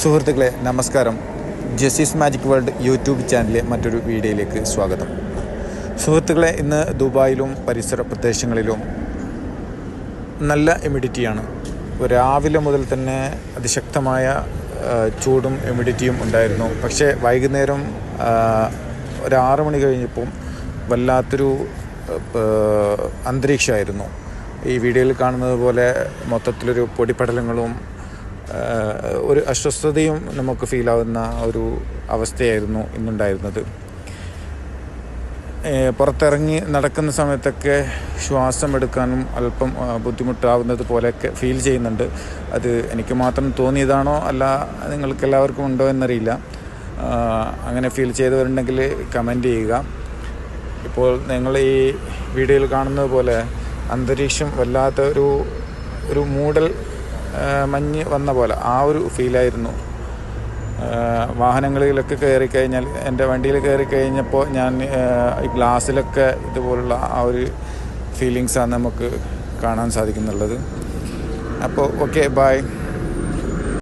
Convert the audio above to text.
സുഹൃത്തുക്കളെ നമസ്കാരം. Justice magic world YouTube ചാനലിലെ മറ്റൊരു വീഡിയോയിലേക്ക് സ്വാഗതം. സുഹൃത്തുക്കളെ ഇന്ന് ദുബായിലും പരിസര പ്രദേശങ്ങളിലും നല്ല എമിഡിറ്റിയാണ് രാവിലെ മുതൽ തന്നെ അതിശക്തമായ ചൂടും എമിഡിറ്റിയും ഉണ്ടായിരുന്നു. പക്ഷേ വൈകുന്നേരം ഒരു ആറ് മണി കഴിഞ്ഞപ്പം വല്ലാത്തൊരു അന്തരീക്ഷമായിരുന്നു. ഈ വീഡിയോയിൽ കാണുന്നത് പോലെ മൊത്തത്തിലൊരു പൊടിപടലങ്ങളും ഒരു അസ്വസ്ഥതയും നമുക്ക് ഫീലാവുന്ന ഒരു അവസ്ഥയായിരുന്നു ഇന്നുണ്ടായിരുന്നത്. പുറത്തിറങ്ങി നടക്കുന്ന സമയത്തൊക്കെ ശ്വാസം എടുക്കാനും അല്പം ബുദ്ധിമുട്ടാവുന്നത് പോലെയൊക്കെ ഫീൽ ചെയ്യുന്നുണ്ട്. അത് എനിക്ക് മാത്രം തോന്നിയതാണോ അല്ല നിങ്ങൾക്ക് എല്ലാവർക്കും ഉണ്ടോ എന്നറിയില്ല. അങ്ങനെ ഫീൽ ചെയ്തവരുണ്ടെങ്കിൽ കമന്റ് ചെയ്യുക. ഇപ്പോൾ നിങ്ങൾ ഈ വീഡിയോയിൽ കാണുന്നത് പോലെ അന്തരീക്ഷം വല്ലാത്ത ഒരു ഒരു മൂടൽ മഞ്ഞ് വന്ന പോലെ ആ ഒരു ഫീലായിരുന്നു. വാഹനങ്ങളിലൊക്കെ കയറി കഴിഞ്ഞാൽ എന്റെ വണ്ടിയിൽ കയറി കഴിഞ്ഞപ്പോൾ ഞാൻ ഈ ഗ്ലാസ്സിലൊക്കെ ഇതുപോലുള്ള ആ ഒരു ഫീലിങ്സാണ് നമുക്ക് കാണാൻ സാധിക്കുന്നുള്ളത്. അപ്പോൾ ഓക്കെ ബായ്